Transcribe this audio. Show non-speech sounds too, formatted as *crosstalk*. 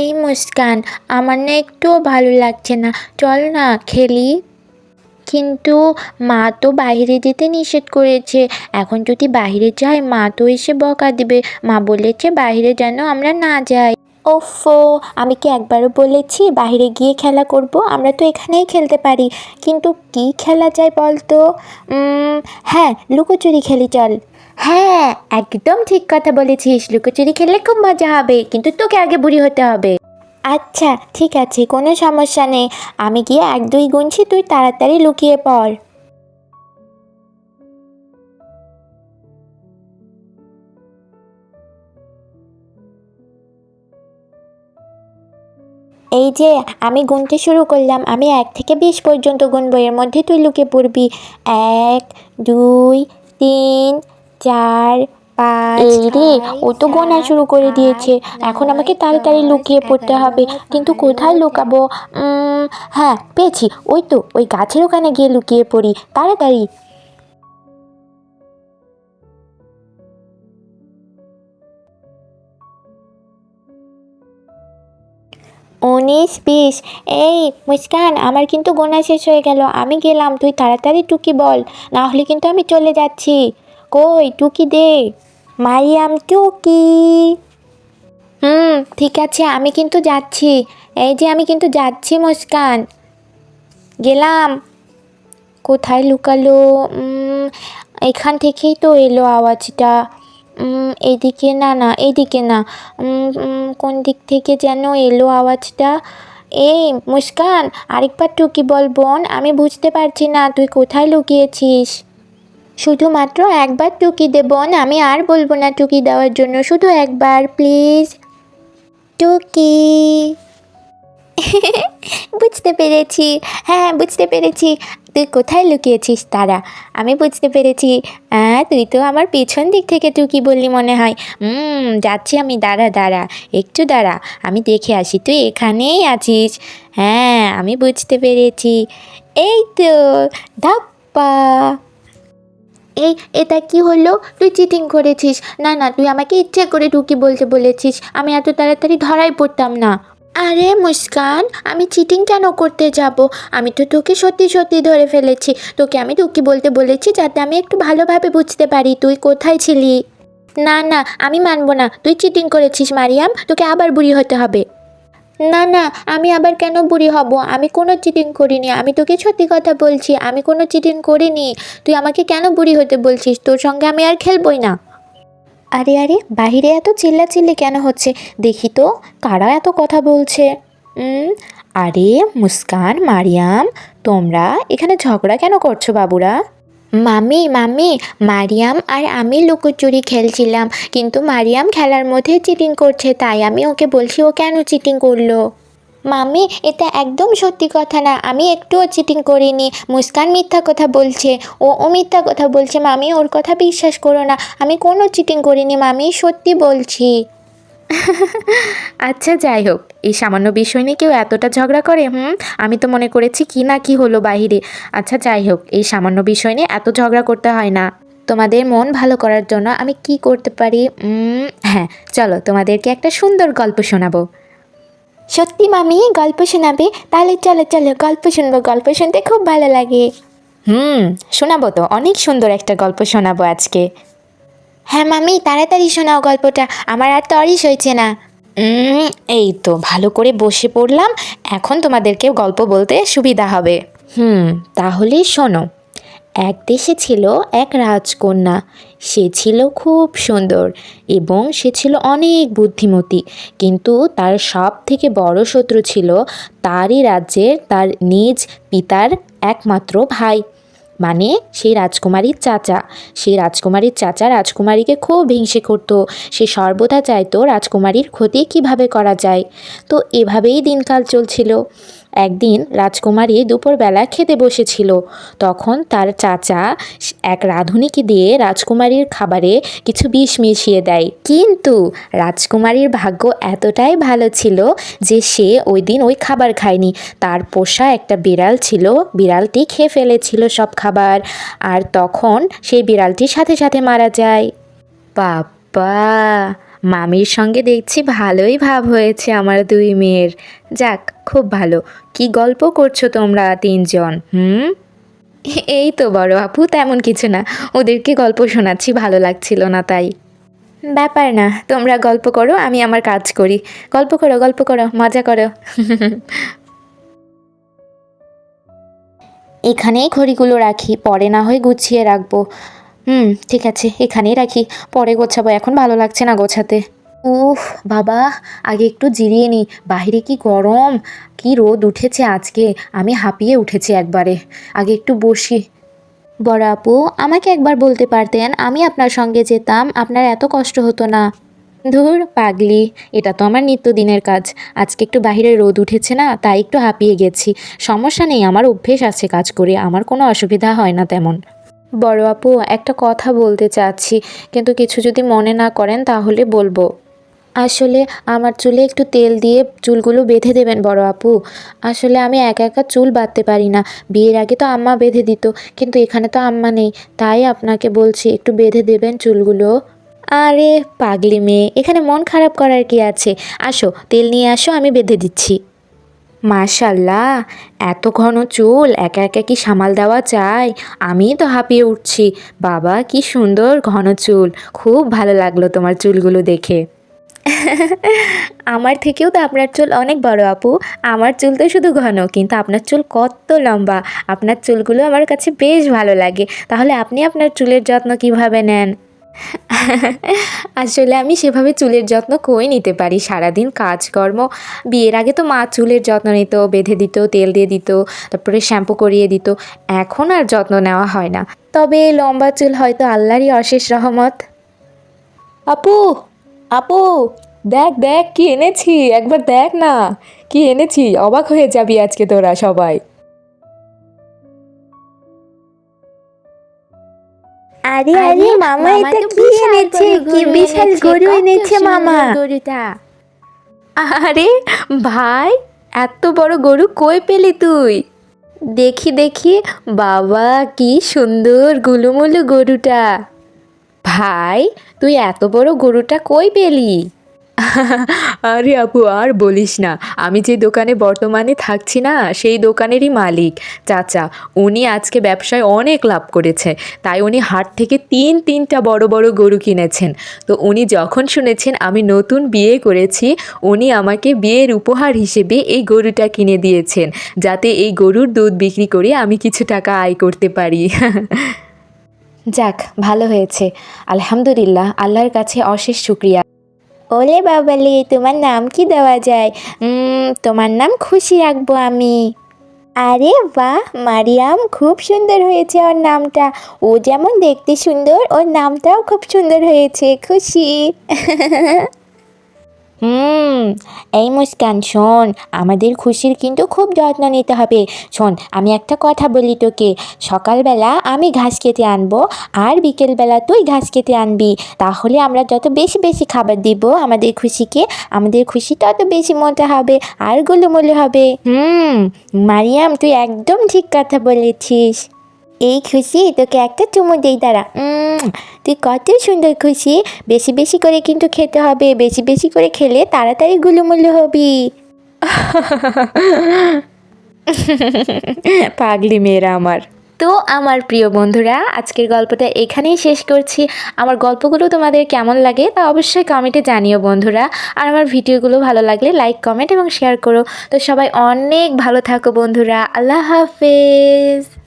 এই মুস্কান, আমার না একটুও ভালো লাগছে না। চল না, খেলি। কিন্তু মা তো বাইরে যেতে নিষেধ করেছে। এখন যদি বাইরে যাই মা তো এসে বকা দিবে। মা বলেছে, বাইরে যেন আমরা না যাই। ওফো, আমি কি একবারও বলেছি, বাইরে গিয়ে খেলা করব? আমরা তো এখানেই খেলতে পারি। কিন্তু কি খেলা যায় বল তো হ্যাঁ লুকোচুরি খেলি, চল। হ্যাঁ একদম ঠিক কথা বলেছিস। লুকোচুরি খেললে খুব মজা হবে, কিন্তু তোকে আগে বুড়ি হতে হবে। আচ্ছা ঠিক আছে, কোনো সমস্যা নেই। আমি গিয়ে এক দুই গুনছি, তুই তাড়াতাড়ি লুকিয়ে পড়। এই যে, আমি গুনতে শুরু করলাম। আমি এক থেকে বিশ পর্যন্ত গুনবো, এর মধ্যে তুই লুকিয়ে পড়বি। এক, দুই, তিন চার পাঁচ এই রে ও তো গোনা শুরু করে দিয়েছে। এখন আমাকে তাড়াতাড়ি লুকিয়ে পড়তে হবে। কিন্তু কোথায় লুকাবো? হ্যাঁ পেয়েছি। ওই তো ওই গাছের ওখানে গিয়ে লুকিয়ে পড়ি। তাড়াতাড়ি। উনিশ বিশ। এই মুস্কান আমার কিন্তু গোনা শেষ হয়ে গেল। আমি গেলাম তুই তাড়াতাড়ি টুকি বল। না হলে কিন্তু আমি চলে যাচ্ছি। কই, টুকি দে। মারিয়াম, টুকি। হুম, ঠিক আছে, আমি কিন্তু যাচ্ছি। এই যে আমি কিন্তু যাচ্ছি, মুস্কান। গেলাম। কোথায় লুকালো? এখান থেকেই তো এলো আওয়াজটা। এদিকে না না এইদিকে না। কোন দিক থেকে যেন এলো আওয়াজটা? এই, মুস্কান, আরেকবার টুকি বল বোন, আমি বুঝতে পারছি না, তুই কোথায় লুকিয়েছিস? শুধুমাত্র একবার টুকি দে বোন, আমি আর বলব না টুকি দেওয়ার জন্য, শুধু একবার, প্লিজ। টুকি। *laughs* বুঝতে পেরেছি। হ্যাঁ বুঝতে পেরেছি। তুই কোথায় লুকিয়েছিস, তারা? আমি বুঝতে পেরেছি। হ্যাঁ তুই তো আমার পেছন দিক থেকে টুকি বললি মনে হয়। হুম যাচ্ছি আমি, দাঁড়া দাঁড়া, একটু দাঁড়া, আমি দেখে আসি, তুই এখানেই আছিস? হ্যাঁ আমি বুঝতে পেরেছি। এই তো, ধাপ্পা। এই, এটা কি হলো? তুই চিটিং করেছিস। না না, তুই আমাকে ইচ্ছে করে ঢুকি বলতে বলেছিস। আমি এত তাড়াতাড়ি ধরাই পড়তাম না। আরে মুস্কান, আমি চিটিং কেন করতে যাব? আমি তো তোকে সত্যি সত্যি ধরে ফেলেছি। তোকে আমি টুকি বলতে বলেছি যাতে আমি একটু ভালোভাবে বুঝতে পারি তুই কোথায় ছিলি। না না, আমি মানবো না। তুই চিটিং করেছিস, মারিয়াম। তোকে আবার বুড়ি হতে হবে। না না, আমি আবার কেন বুড়ি হব? আমি কোনো চিটিং করিনি, আমি তোকে সত্যি কথা বলছি, আমি কোনো চিটিং করিনি। তুই আমাকে কেন বুড়ি হতে বলছিস? তোর সঙ্গে আমি আর খেলবই না। আরে আরে, বাহিরে এত চিল্লাচিল্লি কেন হচ্ছে? দেখি তো, কারা এত কথা বলছে? আরে, মুস্কান, মারিয়াম, তোমরা এখানে ঝগড়া কেন করছ বাবুরা? মামি মামি, মারিয়াম আর আমি লুকোচুরি খেলছিলাম। কিন্তু মারিয়াম খেলার মধ্যে চিটিং করছে, তাই আমি ওকে বলছি, ও কেন চিটিং করল? মামি, এটা একদম সত্যি কথা না, আমি একটুও চিটিং করিনি। মুস্কান মিথ্যা কথা বলছে, ও ও মিথ্যা কথা বলছে, মামি, ওর কথা বিশ্বাস করো না, আমি কোনো চিটিং করিনি, মামি, সত্যি বলছি। *laughs* আচ্ছা যাই হোক। এই সামান্য বিষয় নিয়ে কেউ এতটা ঝগড়া করে হুম? আমি তো মনে করেছি কি না কি হলো বাইরে আচ্ছা যাই হোক এই সামান্য বিষয় নিয়ে এত ঝগড়া করতে হয় না। তোমাদের মন ভালো করার জন্য আমি কি করতে পারি? হ্যাঁ চলো তোমাদেরকে একটা সুন্দর গল্প শোনাবো। সত্যি মামি গল্প শোনাবে? তাহলে চলো চলো গল্প শুনব। গল্প শুনতে খুব ভালো লাগে। হুম শোনাবো তো। অনেক সুন্দর একটা গল্প শোনাবো আজকে। হ্যাঁ মামি তাড়াতাড়ি শোনাও গল্পটা। আমার আর তরিস হয়েছে না। এই তো ভালো করে বসে পড়লাম। এখন তোমাদেরকে গল্প বলতে সুবিধা হবে। হুম তাহলে শোনো। এক দেশে ছিল এক রাজকন্যা। সে ছিল খুব সুন্দর এবং সে ছিল অনেক বুদ্ধিমতী। কিন্তু তার সব থেকে বড় শত্রু ছিল তারই রাজ্যের তার নিজ পিতার একমাত্র ভাই। মানে সেই রাজকুমারীর চাচা। সেই রাজকুমারীর চাচা রাজকুমারীকে খুব হিংসে করত। সে সর্বদা চাইতো রাজকুমারীর ক্ষতি কীভাবে করা যায়। তো এভাবেই দিনকাল চলছিল। একদিন রাজকুমারী দুপুরবেলা খেতে বসেছিল। তখন তার চাচা এক রাঁধুনিকে দিয়ে রাজকুমারীর খাবারে কিছু বিষ মিশিয়ে দেয়। কিন্তু রাজকুমারীর ভাগ্য এতটাই ভালো ছিল যে সে ওই দিন ওই খাবার খায়নি। তার পোষা একটা বিড়াল ছিল, বিড়ালটি খেয়ে ফেলেছিল সব খাবার। আর তখন সেই বিড়ালটির সাথে সাথে মারা যায়। বাবা! মামির সঙ্গে দেখছি ভালোই ভাব হয়েছে আমার দুই মেয়ের। যাক, খুব ভালো। কি গল্প করছ তোমরা তিনজন, হুম? এই তো বড় আপু, তেমন কিছু না। ওদেরকে গল্প শোনাচ্ছি, ভালো লাগছিল না তাই। ব্যাপার না, তোমরা গল্প করো, আমি আমার কাজ করি। গল্প করো গল্প করো, মজা করো। এখানেই ঘড়িগুলো রাখি, পরে না হয় গুছিয়ে রাখব। হুম, ঠিক আছে, এখানেই রাখি। পরে গোছাবো, এখন ভালো লাগছে না গোছাতে। উফ, বাবা, আগে একটু জিরিয়ে নিই। বাইরে কি গরম, কি রোদ উঠেছে আজকে। আমি হাঁপিয়ে উঠেছি একবারে। আগে একটু বসি। বড় আপু, আমাকে একবার বলতে পারতেন, আমি আপনার সঙ্গে যেতাম, আপনার এত কষ্ট হতো না। ধুর, পাগলি, এটা তো আমার নিত্যদিনের কাজ। আজকে একটু বাইরে রোদ উঠেছে না, তাই একটু হাঁপিয়ে গেছি। সমস্যা নেই, আমার অভ্যেস আছে কাজ করে, আমার কোনো অসুবিধা হয় না তেমন। বড় আপু, একটা কথা বলতে চাচ্ছি। কিন্তু কিছু যদি মনে না করেন, তাহলে বলব। আসলে আমার চুলে একটু তেল দিয়ে চুলগুলো বেঁধে দেবেন, বড় আপু। আসলে আমি একা একা চুল বাঁধতে পারি না। বিয়ের আগে তো আম্মা বেঁধে দিত, কিন্তু এখানে তো আম্মা নেই। তাই আপনাকে বলছি, একটু বেঁধে দেবেন চুলগুলো। আরে, পাগলি মেয়ে, এখানে মন খারাপ করার কি আছে? আসো, তেল নিয়ে আসো, আমি বেঁধে দিচ্ছি। মাশাল্লাহ, এত ঘন চুল, একা একা কি সামাল দেওয়া চাই আমি তো হাঁপিয়ে উঠছি। বাবা, কি সুন্দর ঘন চুল। খুব ভালো লাগল তোমার চুলগুলো দেখে। আমার থেকেও তো আপনার চুল অনেক বড় আপু। আমার চুল তো শুধু ঘন, কিন্তু আপনার চুল কত লম্বা। আপনার চুলগুলো আমার কাছে বেশ ভালো লাগে। তাহলে আপনি আপনার চুলের যত্ন কীভাবে নেন? আসলে আমি সেভাবে চুলের যত্ন কই নিতে পারি? সারাদিন কাজকর্ম, বিয়ের আগে তো মা চুলের যত্ন নিত, বেঁধে দিত, তেল দিয়ে দিত, তারপরে শ্যাম্পু করিয়ে দিত। এখন আর যত্ন নেওয়া হয় না। তবে লম্বা চুল হয়তো আল্লাহরই অশেষ রহমত। আপু আপু, দেখ দেখ, কি এনেছি? একবার দেখ না। কি এনেছি? অবাক হয়ে যাবি আজকে তোরা সবাই। আরে আরে মামা এটা কি এনেছে? কি বিশাল গরু এনেছে মামা? গরুটা। আরে ভাই এত বড় গরু কই পেলি তুই? দেখি দেখি বাবা কি সুন্দর গুলুমুলু গরুটা। ভাই তুই এত বড় গরুটা কই পেলি? আরে আপু, আর বলিস না। আমি যে দোকানে বর্তমানে থাকছি না, সেই দোকানেরই মালিক। চাচা, উনি আজকে ব্যবসায় অনেক লাভ করেছে। তাই উনি হাট থেকে তিন, তিনটা বড় বড় গরু কিনেছেন। তো উনি যখন শুনেছেন আমি নতুন বিয়ে করেছি, উনি আমাকে বিয়ের উপহার হিসেবে এই গরুটা কিনে দিয়েছেন। যাতে এই গরুর দুধ বিক্রি করে আমি কিছু টাকা আয় করতে পারি। যাক, ভালো হয়েছে। আলহামদুলিল্লাহ, আল্লাহর কাছে অশেষ শুক্রিয়া। ওলে বাবালি, তোমার নাম কি দেওয়া যায়? তোমার নাম খুশি রাখব আমি। আরে বাহ, মারিয়াম, খুব সুন্দর হয়েছে ওর নামটা। ও যেমন দেখতে সুন্দর, ওর নামটাও খুব সুন্দর হয়েছে, খুশি। *laughs* হুম, এই মুস্কান, শোন, আমাদের খুশির কিন্তু খুব যত্ন নিতে হবে। শোন, আমি একটা কথা বলি তোকে। সকালবেলা আমি ঘাস কেটে আনব আর বিকেলবেলা তুই ঘাস কেটে আনবি। তাহলে আমরা যত বেশি বেশি খাবার দিব আমাদের খুশিকে, আমাদের খুশি তত বেশি মোটা হবে আর গুলুমুলু হবে। হুম, মারিয়াম, তুই একদম ঠিক কথা বলেছিস। এই খুশি তোকে একটা চুমু দেই দাঁড়া। উম, তুই কত সুন্দর খুশি। বেশি বেশি করে কিন্তু খেতে হবে বেশি বেশি করে খেলে তাড়াতাড়ি গুলুমুলু হবি। *laughs* পাগলি মেয়েরা আমার। তো আমার প্রিয় বন্ধুরা আজকের গল্পটা এখানেই শেষ করছি। আমার গল্পগুলো তোমাদের কেমন লাগে তা অবশ্যই কমেন্টে জানিও বন্ধুরা। আর আমার ভিডিওগুলো ভালো লাগলে লাইক কমেন্ট এবং শেয়ার করো। তো সবাই অনেক ভালো থাকো বন্ধুরা। আল্লাহ হাফেজ।